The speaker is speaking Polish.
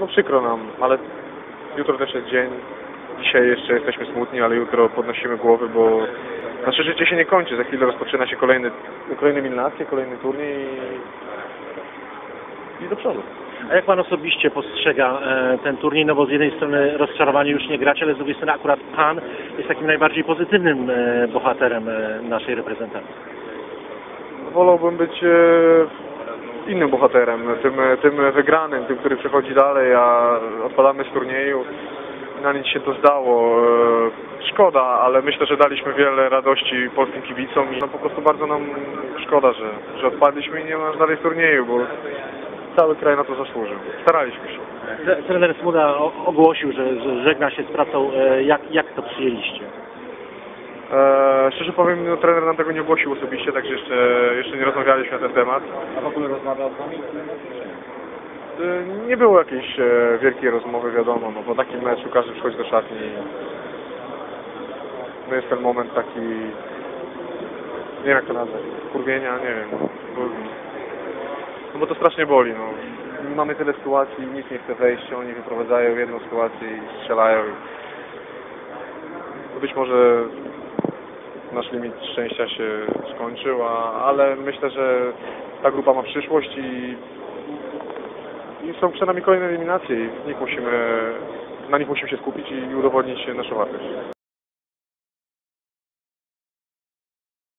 No przykro nam, ale jutro też jest dzień. Dzisiaj jeszcze jesteśmy smutni, ale jutro podnosimy głowy, bo nasze życie się nie kończy. Za chwilę rozpoczyna się kolejny, kolejne eliminacje, kolejny turniej i, i do przodu. A jak Pan osobiście postrzega e, ten turniej? No bo z jednej strony rozczarowanie już nie grać, ale z drugiej strony akurat Pan jest takim najbardziej pozytywnym e, bohaterem e, naszej reprezentacji. Wolałbym być e, innym bohaterem, tym, tym wygranym, tym, który przechodzi dalej, a odpadamy z turnieju. Na nic się to zdało. E, Szkoda, ale myślę, że daliśmy wiele radości polskim kibicom i no po prostu bardzo nam szkoda, że, że odpadliśmy i nie ma nas dalej w turnieju, bo cały kraj na to zasłużył. Staraliśmy się. Tre- Trener Smuda ogłosił, że, że żegna się z pracą. E, Jak, jak to przyjęliście? E, szczerze powiem, no, trener nam tego nie ogłosił osobiście, także jeszcze, jeszcze nie rozmawialiśmy na ten temat. A w ogóle rozmawiał z Wami? E, Nie było jakiejś e, wielkiej rozmowy, wiadomo, no po takim meczu każdy przychodzi do szatni. No jest ten moment taki, nie wiem jak to nazwać, kurwienia, nie wiem, no, bo, no bo to strasznie boli, no. Mamy tyle sytuacji, nic nie chce wejść, oni wyprowadzają jedną sytuację i strzelają. Być może nasz limit szczęścia się skończył, a, ale myślę, że ta grupa ma przyszłość i i są przed nami kolejne eliminacje i w nich musimy, na nich musimy się skupić i udowodnić naszą wartość.